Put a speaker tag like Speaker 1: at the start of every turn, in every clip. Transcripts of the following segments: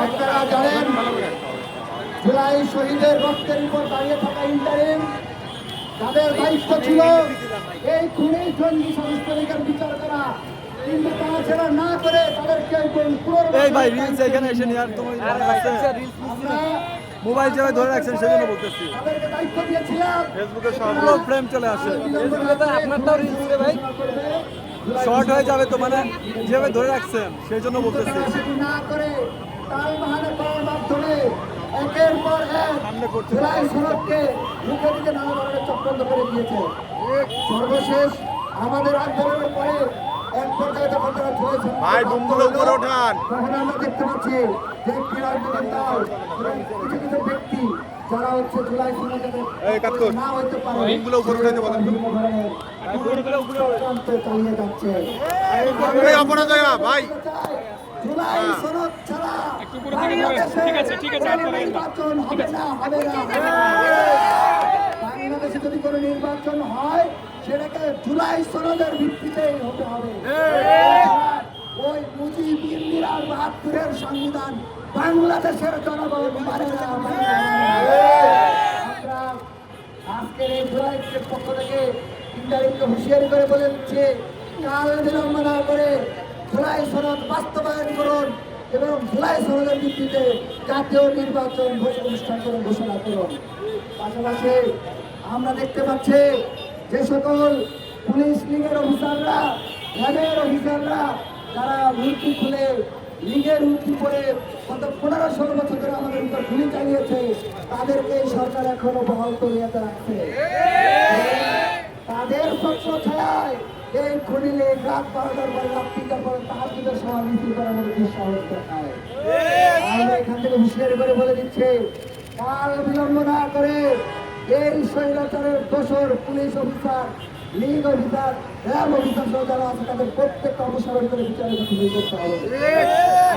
Speaker 1: আপনারা জানেন জুলাই শহীদের রক্তের উপর দাঁড়িয়ে থাকা ইন্টারিম তাদের দায়িত্ব ছিল এই খুনি জঙ্গি সংস্থানিকের বিচার করা। কিন্তু তারা সেটা না করে তাদেরকে
Speaker 2: এই ভাই রিলস এখানে এসে নিয়ে আর তোমার মোবাইল যেভাবে ধরে রাখছেন সেজন্য বলতেছি।
Speaker 1: তাদেরকে দায়িত্ব দিয়েছিলাম।
Speaker 2: ফেসবুকে সবগুলো ফ্রেম চলে আসে।
Speaker 1: আপনারটাও রিলস ভাই।
Speaker 2: শর্ট হয়ে যাবে তো মানে যেভাবে ধরে রাখছেন সেই জন্য বলতেছি
Speaker 1: সেটি না করে তাল বাহানা করার মাধ্যমে একের পর এক
Speaker 2: সামনে করছে।
Speaker 1: জুলাই সড়ককে মুখে দিকে নানা ধরনের চক্রান্ত করে দিয়েছে সর্বশেষ আমাদের আন্দোলনের পরে এক পর্যায়ে যখন তারা জুলাই
Speaker 3: ভাই, বুমগুলো উপরে ওঠান।
Speaker 1: তখন আমরা দেখতে পাচ্ছি যে একটি দল কিছু কিছু ব্যক্তি যারা হচ্ছে জুলাই। না হইতে পারে। চালিয়ে যাচ্ছে
Speaker 3: ভাই।
Speaker 1: জুলাই সনদ ছাড়া
Speaker 4: ঠিক আছে, ঠিক আছে,
Speaker 1: বাংলাদেশে নির্বাচন হবে না হবে না। বাংলাদেশে যদি কোনো নির্বাচন হয় সেটাকে জুলাই সনদের ভিত্তিতেই হতে হবে। ওই মুজিব বাহাত্তরের সংবিধান বাংলাদেশের জনগণ আজকের এই জুলাইয়ের পক্ষ থেকে ইন্টারিমকে হুঁশিয়ারি করে বলে দিচ্ছে, কাল বিলম্ব না করে জুলাই সনদ বাস্তবায়ন করুন এবং জুলাই সনদের ভিত্তিতে জাতীয় নির্বাচন অনুষ্ঠান করে ঘোষণা করুন। পাশাপাশি আমরা দেখতে পাচ্ছি যে সকল পুলিশ লীগের অফিসাররা, র্যাবের অফিসাররা তারা মূর্তি খুলে লীগের করে গত পনেরো ষোলো বছর ধরে আমাদের উপর গুলি চালিয়েছে, তাদেরকে এই সরকার এখনও বহাল তলিয়াতে রাখছে। তাদের স্বচ্ছ ছায় এই খুনিলে রাত বারোটার পরে পরে সমাবেশি করার মধ্যে দুঃসাহস দেখায়। এখান থেকে হুঁশিয়ারি করে বলে দিচ্ছে, কাল বিলম্ব না করে এই স্বৈরাচারের দোষর police officer league officer RAB officer সহ আছে, তাদের প্রত্যেকটা অপসারণ করে বিচারের করতে হবে।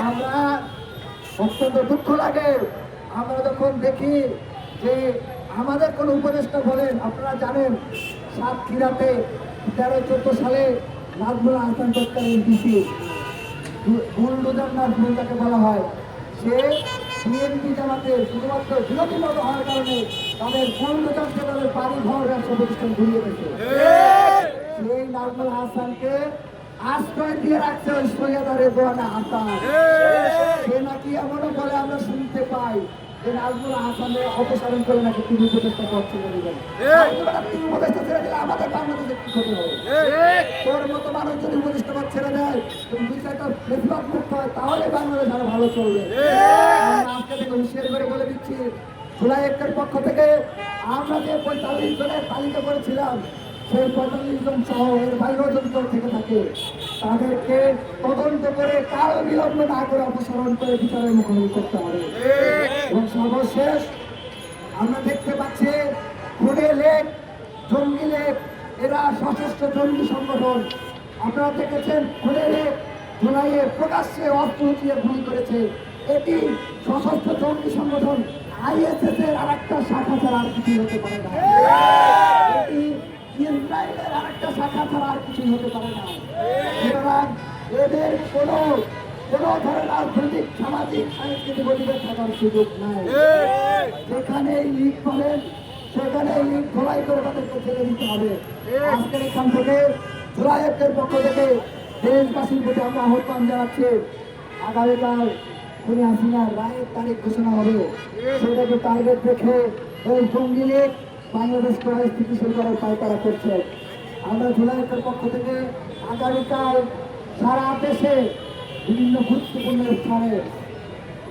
Speaker 1: আমরা অত্যন্ত দুঃখ লাগে। আমরা যখন দেখি যে আমাদের কোন উপদেষ্টা বলেন, আপনারা জানেন, সাতক্ষীরাতে তেরো, চোদ্দ সালে নাজমুল হাসান তৎকালীন ডিসি বুলডোজার নাজমুল তাকে বলা হয়। সে বিএনপি জামাতে শুধুমাত্র বিরোধী মত হওয়ার কারণে তাদের বুলডোজারকে তাদের বাড়ি ঘর ব্যবসা প্রতিষ্ঠান ঘুরিয়ে গেছে সেই নাজমুল হাসানকে আশ্রয় দিয়ে রাখছে ওই সৈয়দারে বোয়ানা হাসান। সে নাকি এমনও বলে আমরা শুনতে পাই। নাজমুল হাসানের অপসারণ করে নাকি তিনি উপদেষ্টা পদ ছেড়ে দিবেন তিনি উপদেষ্টা ছেড়ে দিলে আমাদের বাংলাদেশে কি ক্ষতি হবে? তোর মতো মানুষ যদি উপদেষ্টা পদ ছেড়ে দেয় তুমি মুক্ত হয় তাহলে বাংলাদেশ আরও ভালো চলবে। আমরা আজকে থেকে হুঁশিয়ারি করে বলে দিচ্ছি জুলাই একের পক্ষ থেকে আমরা যে পঁয়তাল্লিশ জনের তালিকা করেছিলাম সেই পঁয়তাল্লিশ জন সহ এর বাইরেও যদি কেউ থেকে থাকে তাদেরকে তদন্ত করে কাল বিলম্ব না করে অপসারণ করে বিচারের মুখোমুখি করতে হবে। এবং সর্বশেষ আমরা দেখতে পাচ্ছি খুনে লেক, জঙ্গি লেক, এরা সশস্ত্র জঙ্গি সংগঠন। আপনারা দেখেছেন খুনে লেক জুলাইয়ে প্রকাশ্যে অস্ত্র উঠিয়ে গুলি করেছে। এটি সশস্ত্র জঙ্গি সংগঠন, আইএসএস এর আরেকটা শাখা ছাড়া আর কিছু হতে পারে না। এটি ইসরায়েলের আরেকটা শাখা ছাড়া আর কিছু হতে পারে না। সুতরাং এদের কোনো কোনো ধরনের রাজনৈতিক সামাজিক সাংস্কৃতিক অধিকার থাকার সুযোগ নাই। যেখানেই লিগ করেন সেখানেই লিগ ধোলাই করে তাদেরকে ছেড়ে দিতে হবে। আজকের এখান থেকে জুলাইয়ের পক্ষ থেকে দেশবাসীর প্রতি আমরা আহ্বান জানাচ্ছি আগামীকাল খুনি হাসিনার রায়ের তারিখ ঘোষণা হবে। সেটাকে টার্গেট রেখে এই জঙ্গি লীগ বাংলাদেশকে স্থিতিশীল করার পায়তারা করছে। আমরা জুলাইয়ের পক্ষ থেকে আগামীকাল সারা দেশে বিভিন্ন গুরুত্বপূর্ণ স্থানে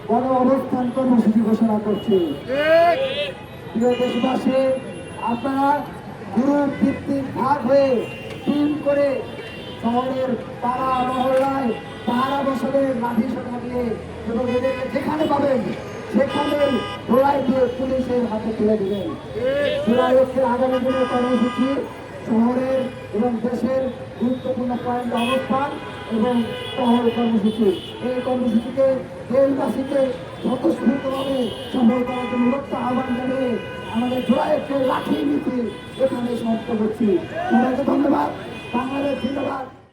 Speaker 1: গণ অবস্থান কর্মসূচি ঘোষণা করছি। প্রিয় দেশবাসী, আপনারা গ্রুপ ভিত্তিক ভাগ হয়ে টিম করে শহরের পাড়া মহল্লায় পাহারা বসলে লাঠি সোটা দিয়ে এবং এদেরকে যেখানে পাবেন সেখানে ধোলাই দিয়ে পুলিশের হাতে তুলে জুলাই হচ্ছে আগামী দিনের কর্মসূচি। শহরের এবং দেশের গুরুত্বপূর্ণ পয়েন্ট অবস্থান। এবং টহল কর্মসূচি। এই কর্মসূচিকে দেশবাসীকে স্বতঃস্ফূর্তভাবে সফল করার জন্য উন্নত আহ্বান জানিয়ে আমাদের জোড়াইকে লাঠি নীতি এখানে সমাপ্ত করছি। সবাইকে ধন্যবাদ। বাংলাদেশ জিন্দাবাদ।